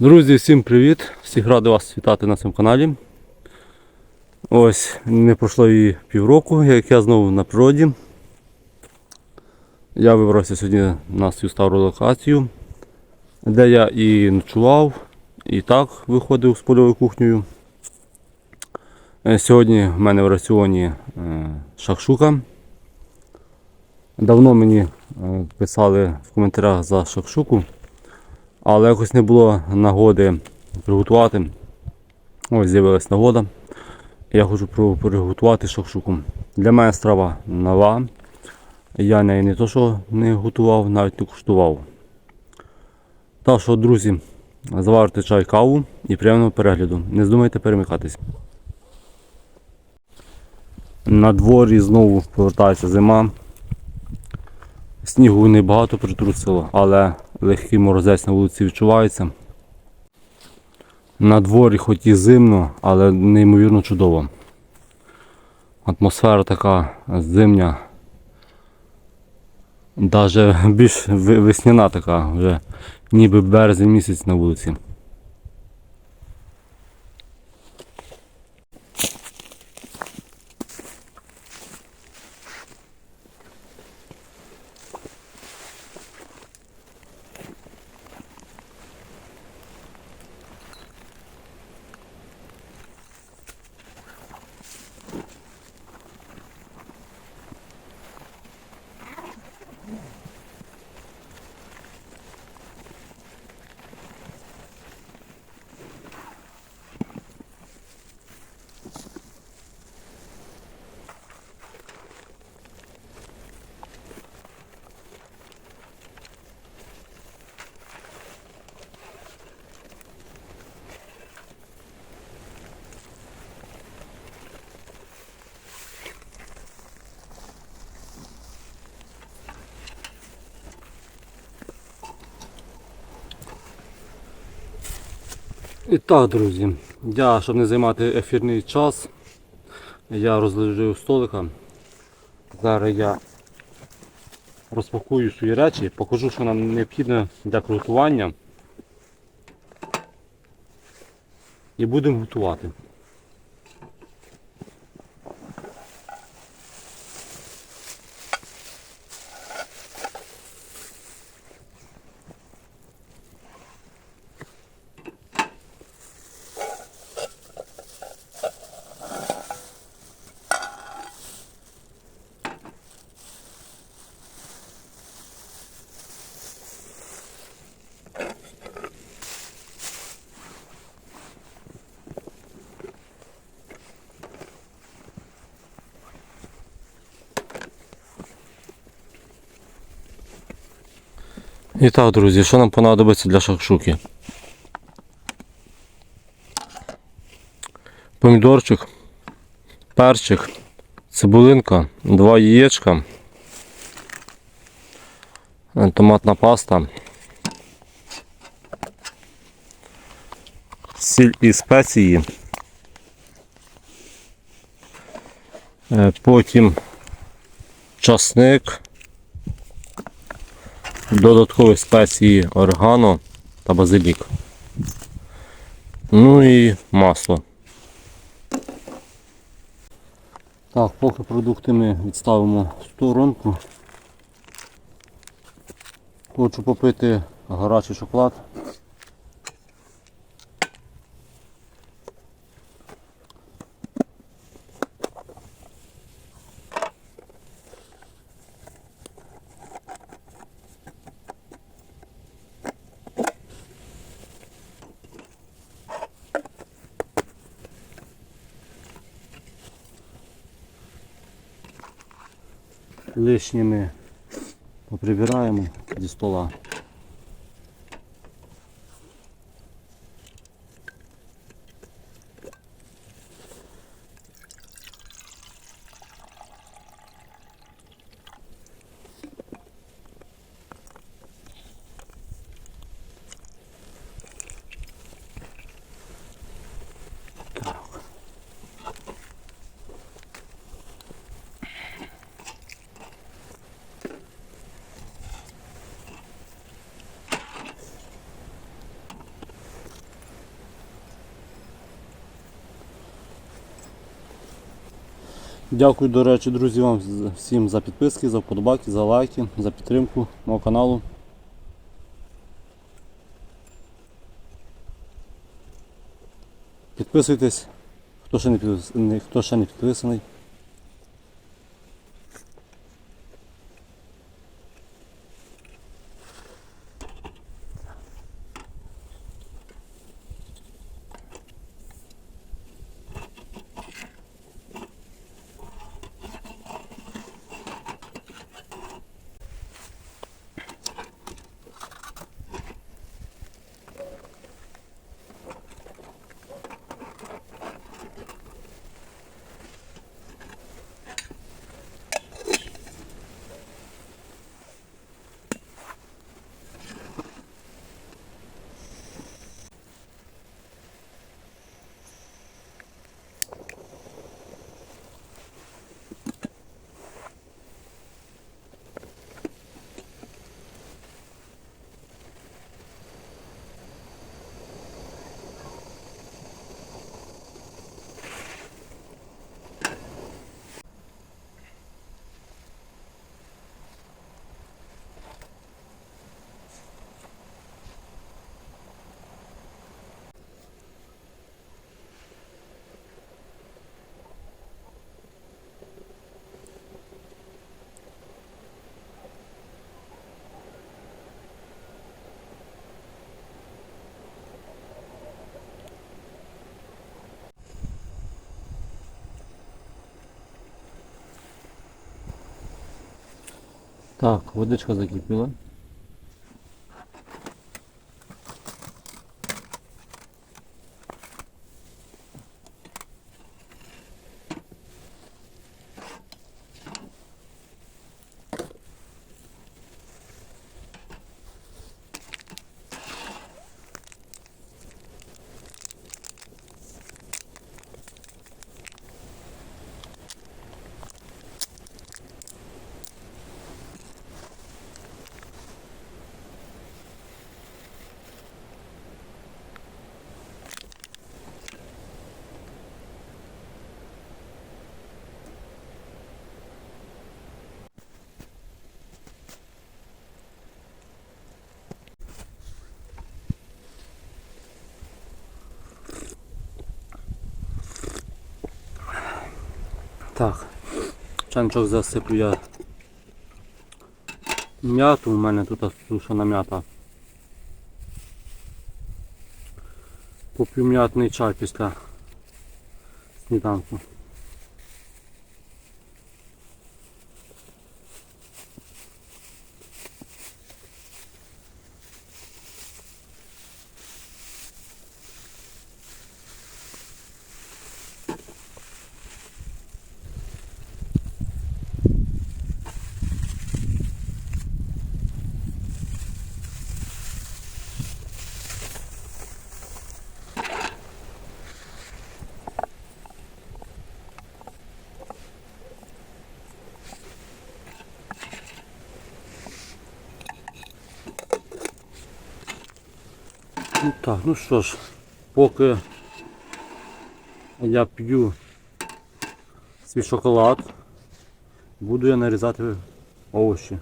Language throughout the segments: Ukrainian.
Друзі, всім привіт! Всіх радий вас вітати на цьому каналі. Ось не пройшло і півроку, як я знову на природі. Я вибрався сьогодні на свою стару локацію, де я і ночував, і так виходив з польовою кухнею. Е, Сьогодні в мене в раціоні е, шакшука. Давно мені е, писали в коментарях за шакшуку. Але якось не було нагоди приготувати. Ось з'явилась нагода. Я хочу приготувати шакшуку. Для мене страва нова. Я неї не то, що не готував, навіть не куштував. Так що, друзі, заварте чай каву і приємного перегляду. Не здумайте перемикатись. На дворі знову повертається зима. Снігу небагато притрусило, але легкий морозець на вулиці відчувається. На дворі хоч і зимно, але неймовірно чудово. Атмосфера така зимня. Навіть більш весняна така, вже ніби березень місяць на вулиці. І так, друзі, я, щоб не займати ефірний час, я розлежу столика. Зараз я розпакую свої речі, покажу, що нам необхідно для крутування. І будемо готувати. І так, друзі, що нам понадобиться для шакшуки? Помідорчик, перчик, цибулинка, два яєчка, е, томатна паста, сіль і спеції. Е, Потім часник, додаткові спеції органо та базилік. Ну і масло. Так, поки продукти ми відставимо в сторонку. Хочу попити гарячий шоколад. Лишнє ми поприбираємо зі стола. Дякую, до речі, друзі, вам всім за підписки, за вподобайки, за лайки, за підтримку мого каналу. Підписуйтесь, хто ще не підписаний. Так, водичка закипіла. Так, чанчок засиплю я м'яту, у мене тут сушена м'ята. Куплю м'ятний чай після сніданку. Ну що ж, поки я п'ю свій шоколад, буду я нарізати овочі.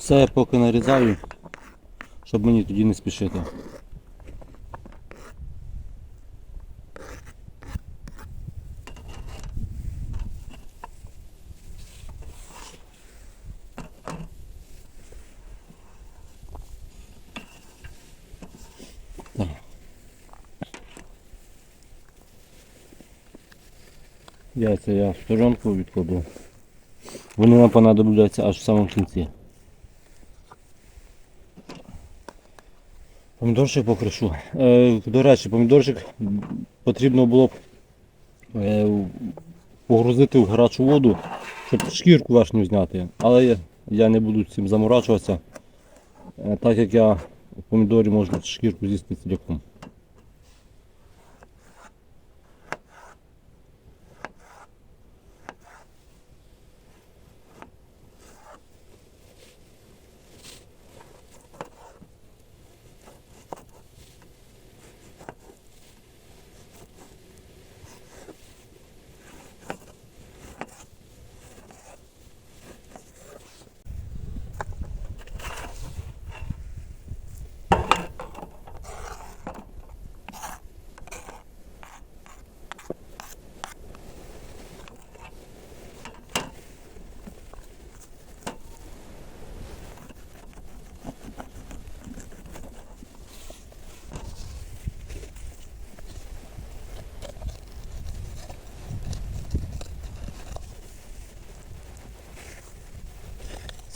Все поки нарізаю, щоб мені тоді не спішити. Яйця я в сторонку відкладу. Вони нам понадобляться аж в самому кінці. Помідорчик покришу. Е, до речі, помідорчик потрібно було б е, погрузити в гарячу воду, щоб шкірку верхню зняти. Але я, не буду цим заморачуватися, е, так як я в помідорі можна шкірку з'їсти ціляком.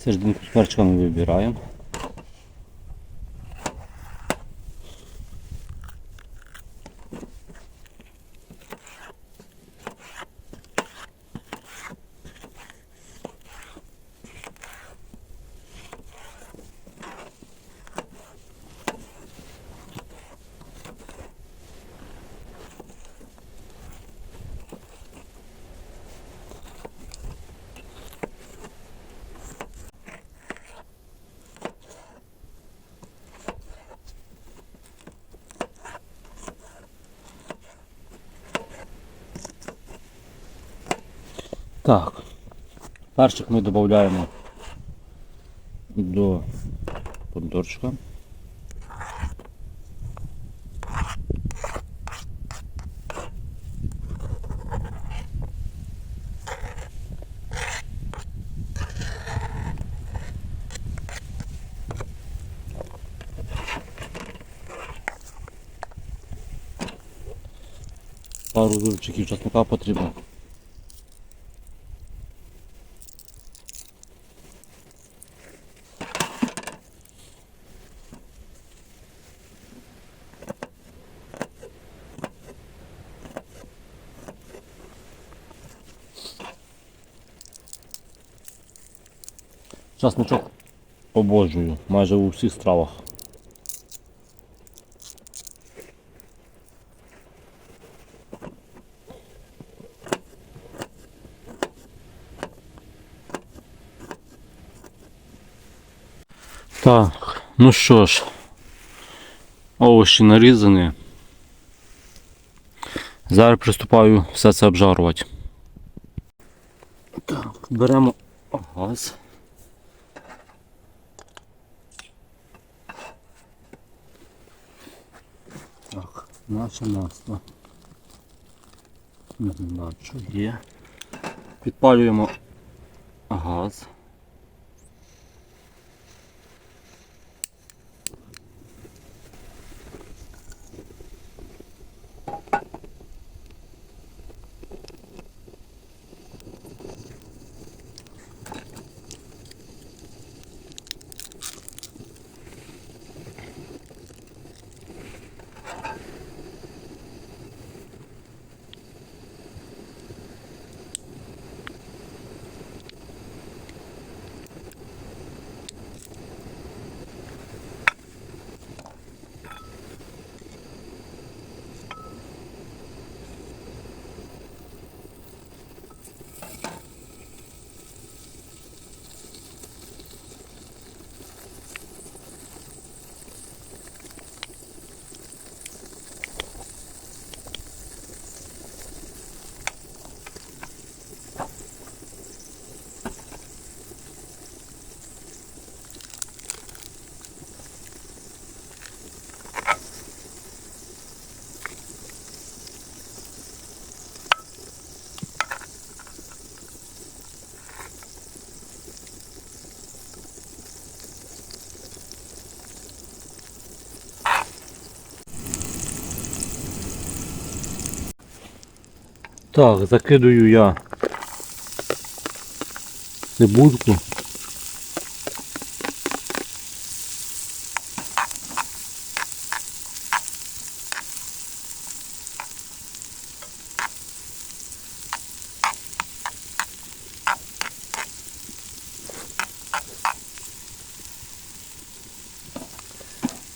Серединку з перчиками вибираємо. Так, перчик ми додаємо до помідорчика. Пару зубчиків чесника потрібно. Часничок обожнюю майже у всіх стравах. Так, ну що ж, овочі нарізані. Зараз приступаю все це обжарувати. Так, беремо газ. Так, наше масло. Не бачу, є. Підпалюємо газ. Так, закидую я цибульку.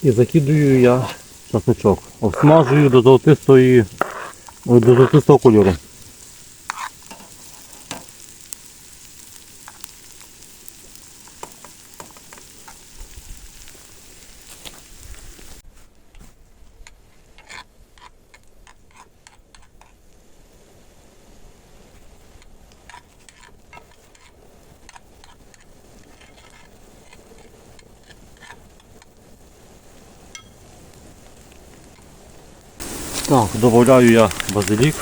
І закидую я часничок. Обсмажую до золотистої до золотистого кольору. Так, додаю я базилік.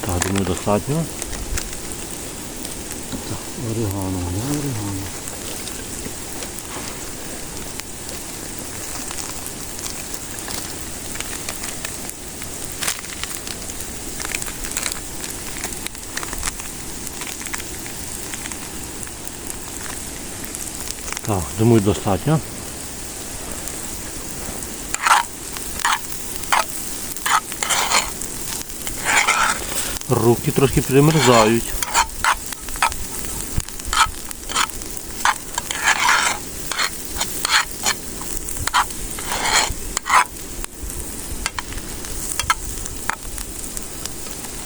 Так, думаю, достатньо. Так, орегано, не орегано. Так, думаю, достатньо. Руки трошки примерзають.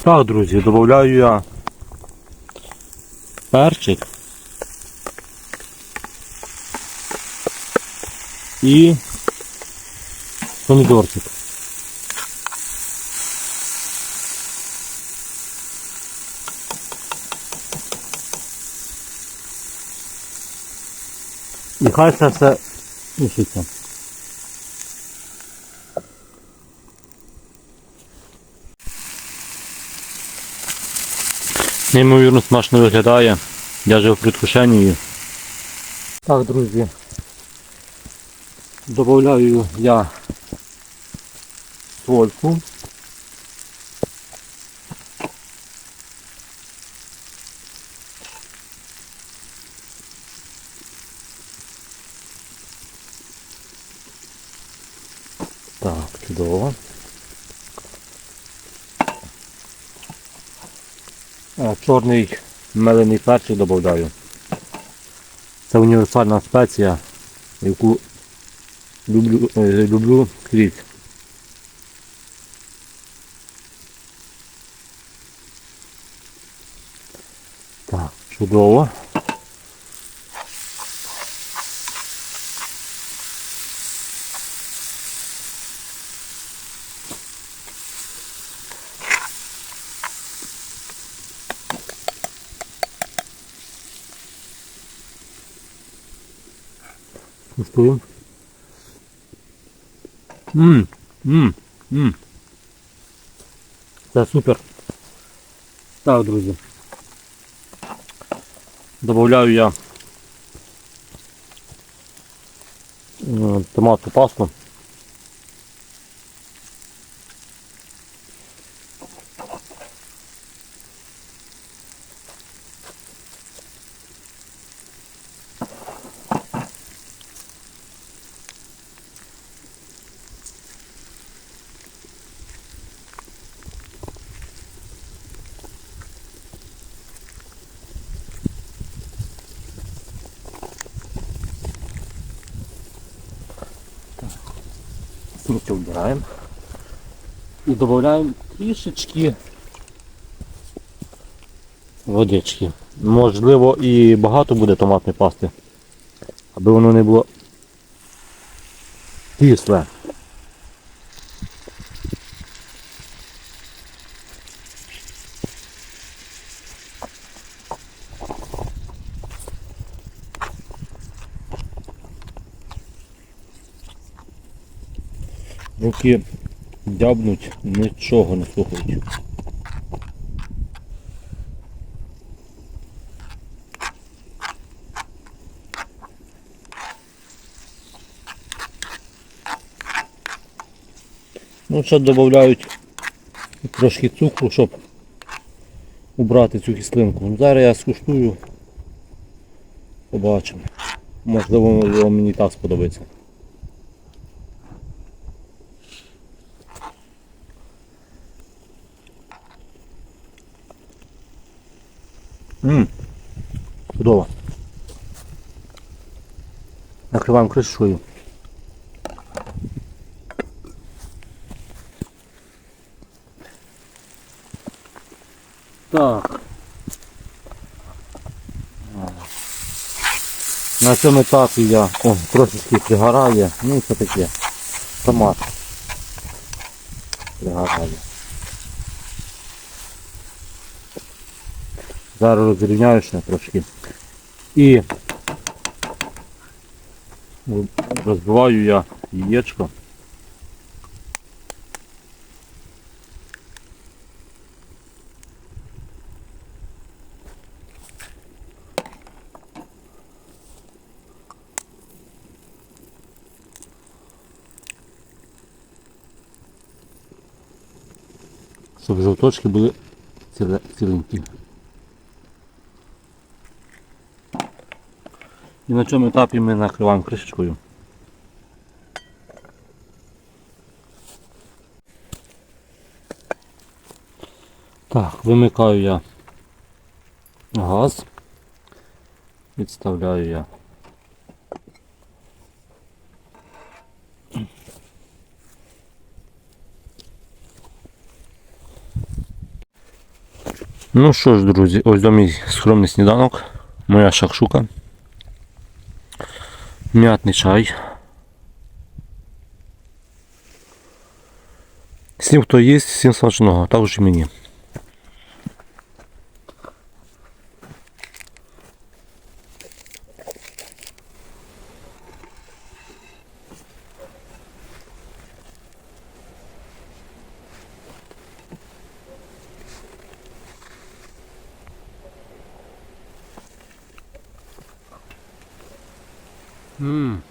Так, друзі, додаю я перчик. І помідорчик. І хай це все мішиться. Неймовірно смачно виглядає. Я вже в предвкушенні. Так, друзі, Добавляю я сольку. Так, чудово. А, Чорний мелений перчик додаю. Це універсальна спеція, яку люблю, е, люблю скрізь. Так, чудово. Куштуємо. Ммм, ммм, ммм. Це супер. Так, друзі. Добавляю я е, томатну пасту. Сміття вбираємо. І додаємо трішечки водички. Можливо і багато буде томатної пасти, аби воно не було кисле. які дябнуть, нічого не слухають. Ну, ще додають трошки цукру, щоб убрати цю кислинку. Ну, зараз я скуштую, побачимо. Можливо, мені так сподобається. Накриваємо кришкою. Так. На цьому етапі я о, трошечки пригорає, ну це таке. Томат. Пригорає. Зараз розрівняю ще трошки. І розбиваю я яєчко. Щоб жовточки були ціле- ціленькі. І на цьому етапі ми накриваємо кришечкою. Так, вимикаю я газ. Відставляю я. Ну що ж, друзі, ось до мій скромний сніданок, моя шакшука, м'ятний чай. Всім, хто їсть, всім смачного, також і мені. Ммм.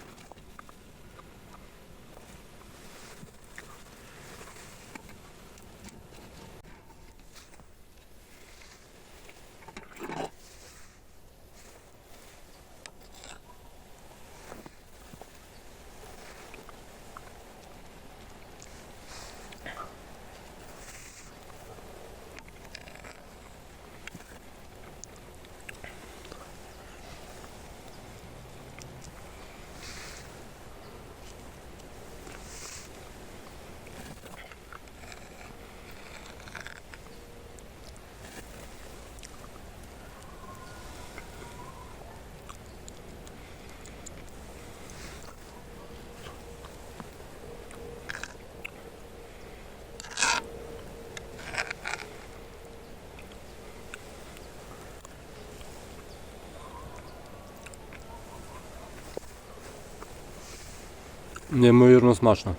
Неймовірно смачно.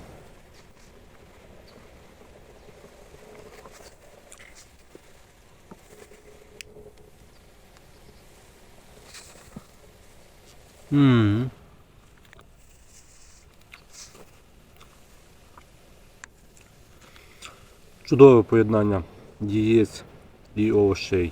Ммм. Чудове поєднання яєць і овощей.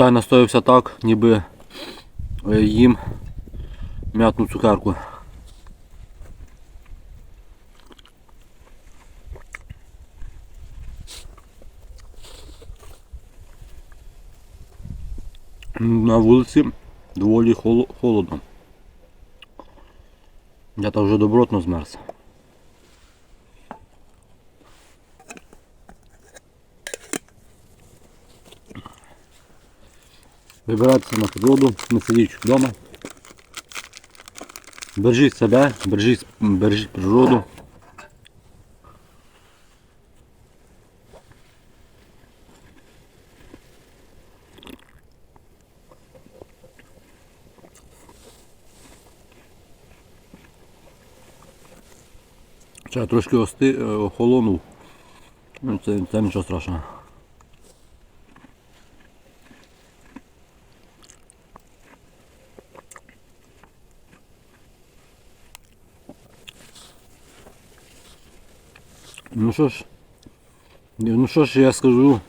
Чай настоявся так, ніби е, їм м'ятну цукерку. На вулиці доволі холодно. Я там вже добротно змерз. вибиратися на природу, не сидіть вдома. Бережіть себе, бережіть, бережіть природу. Ще трошки ости, е, охолонув, ну, це, це нічого страшного. Ну що ж, ну що ж я скажу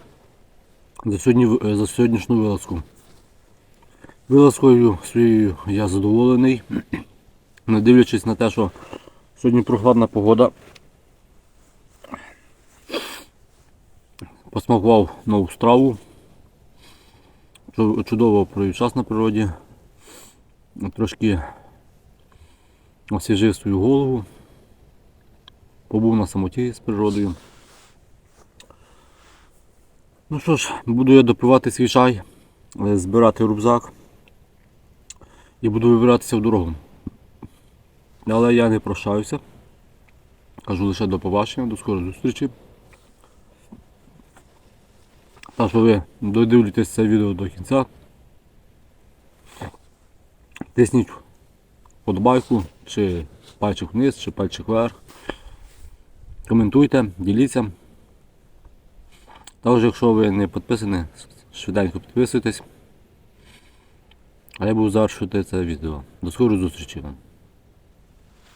за, сьогодні, за сьогоднішню вилазку. Вилазкою своєю я задоволений. Не дивлячись на те, що сьогодні прохладна погода. Посмакував нову страву. Чу- Чудово провів час на природі. Трошки освіжив свою голову. Побув на самоті з природою. Ну що ж, буду я допивати свій чай, е, збирати рюкзак і буду вибиратися в дорогу. Але я не прощаюся. Кажу лише до побачення, до скорої зустрічі. Та що ви додивлюєтесь це відео до кінця. Тисніть подбайку, чи пальчик вниз, чи пальчик вверх. Коментуйте, діліться. Також, якщо ви не підписані, швиденько підписуйтесь. А я буду завершувати це відео. До скорої зустрічі вам.